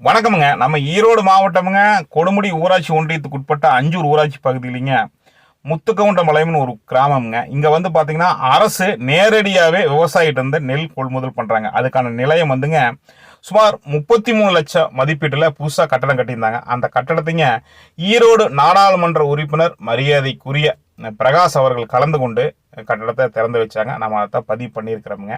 வணக்கமுங்க. நம்ம ஈரோடு மாவட்டமுங்க. கொடுமுடி ஊராட்சி ஒன்றியத்துக்கு உட்பட்ட அஞ்சூர் ஊராட்சி பகுதியிலிங்க. முத்துக்கவுண்டம்பாளையம்னு ஒரு கிராமம்ங்க. இங்கே வந்து பார்த்தீங்கன்னா அரசு நேரடியாகவே விவசாயிகிட்ட இருந்து நெல் கொள்முதல் பண்ணுறாங்க அதுக்கான நிலையம் வந்துங்க சுமார் முப்பத்தி மூணு லட்சம் மதிப்பீட்டில் புதுசாக கட்டடம் கட்டியிருந்தாங்க. அந்த கட்டடத்தைங்க ஈரோடு நாடாளுமன்ற உறுப்பினர் மரியாதைக்குரிய பிரகாஷ் அவர்கள் கலந்து கொண்டு கட்டடத்தை திறந்து வச்சாங்க. நம்ம அதை தான் பதிவு பண்ணியிருக்கிறோமுங்க.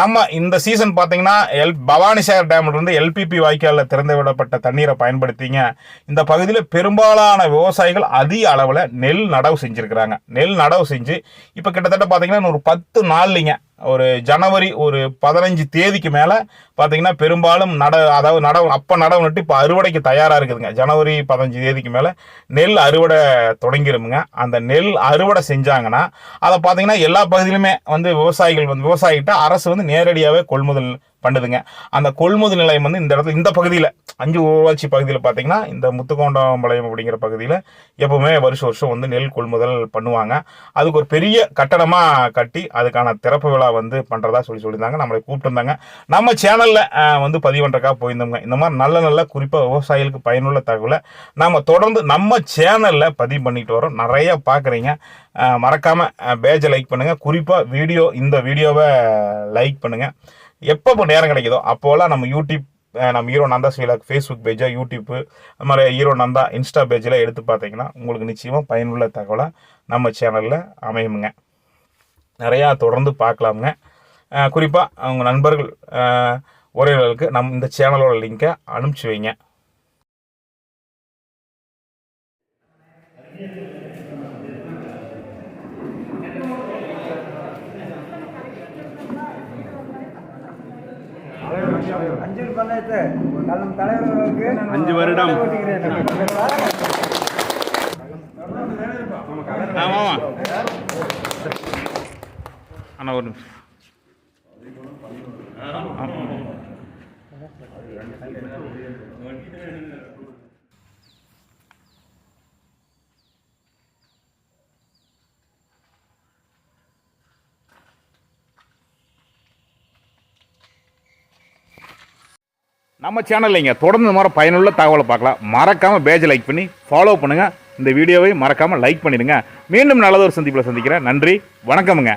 நம்ம இந்த சீசன் பார்த்தீங்கன்னா எல் பவானிசாகர் டேம்லேருந்து எல்பிபி வாய்க்காலில் திறந்து விடப்பட்ட தண்ணீரை பயன்படுத்திங்க. இந்த பகுதியில் பெரும்பாலான விவசாயிகள் அதிக அளவில் நெல் நடவு செஞ்சுருக்கிறாங்க. நெல் நடவு செஞ்சு இப்போ கிட்டத்தட்ட பார்த்தீங்கன்னா ஒரு பத்து நாள்லிங்க ஒரு ஜனவரி ஒரு பதினஞ்சு தேதிக்கு மேலே பார்த்தீங்கன்னா பெரும்பாலும் நட அதாவது நடவு அப்போ நடவு நட்டு இப்போ அறுவடைக்கு தயாராக இருக்குதுங்க. ஜனவரி பதினஞ்சு தேதிக்கு மேலே நெல் அறுவடை தொடங்கிருமுங்க. அந்த நெல் அறுவடை செஞ்சாங்கன்னா அதை பார்த்தீங்கன்னா எல்லா பகுதியிலுமே வந்து விவசாயிகள் வந்து விவசாயிகிட்ட அரசு வந்து நேரடியாகவே கொள்முதல் பண்ணுதுங்க. அந்த கொள்முதல் நிலையம் வந்து இந்த இடத்துல இந்த பகுதியில் அஞ்சு ஊராட்சி பகுதியில் பார்த்தீங்கன்னா இந்த முத்துக்கோண்டம்பாளையம் அப்படிங்கிற பகுதியில் எப்பவுமே வருஷம் வருஷம் வந்து நெல் கொள்முதல் பண்ணுவாங்க. அதுக்கு ஒரு பெரிய கட்டடமாக கட்டி அதுக்கான திறப்பு விழா வந்து பண்ணுறதா சொல்லி சொல்லியிருந்தாங்க. நம்மளை கூப்பிட்டுருந்தாங்க. நம்ம சேனலில் வந்து பதிவு போயிருந்தோங்க இந்த மாதிரி நல்ல நல்ல குறிப்பாக விவசாயிகளுக்கு பயனுள்ள தகவலை நம்ம தொடர்ந்து நம்ம சேனலில் பதிவு பண்ணிட்டு வரோம். நிறைய பார்க்குறீங்க மறக்காமல் பேஜை லைக் பண்ணுங்கள் குறிப்பாக வீடியோ இந்த வீடியோவை லைக் பண்ணுங்கள் எப்போ நேரம் கிடைக்குதோ அப்போலாம் நம்ம யூடியூப் நம்ம ஹீரோ நந்தா ஸ்வீலாக் ஃபேஸ்புக் பேஜாக யூடியூப்பு அது மாதிரி ஹீரோ நந்தா இன்ஸ்டா பேஜில் எடுத்து பார்த்தீங்கன்னா உங்களுக்கு நிச்சயமாக பயனுள்ள தகவலாக நம்ம சேனலில் அமையுமுங்க நிறையா தொடர்ந்து பார்க்கலாமுங்க. குறிப்பாக அவங்க நண்பர்கள் உறவினர்களுக்கு நம் இந்த சேனலோட லிங்கை அனுப்பிச்சி வைங்க. அஞ்சூர் பஞ்சாயத்து. நம் தலைவர்களுக்கு அஞ்சு வருடம். ஆமாம் அண்ணா ஒரு நிமிஷம். நம்ம சேனல்லைங்க தொடர்ந்து மாதிரி பயனுள்ள தகவலை பார்க்கலாம். மறக்காமல் பேஜை லைக் பண்ணி ஃபாலோ பண்ணுங்கள் இந்த வீடியோவை மறக்காமல் லைக் பண்ணிடுங்க. மீண்டும் நல்லதொரு சந்திப்பில் சந்திக்கிறேன். நன்றி. வணக்கமுங்க.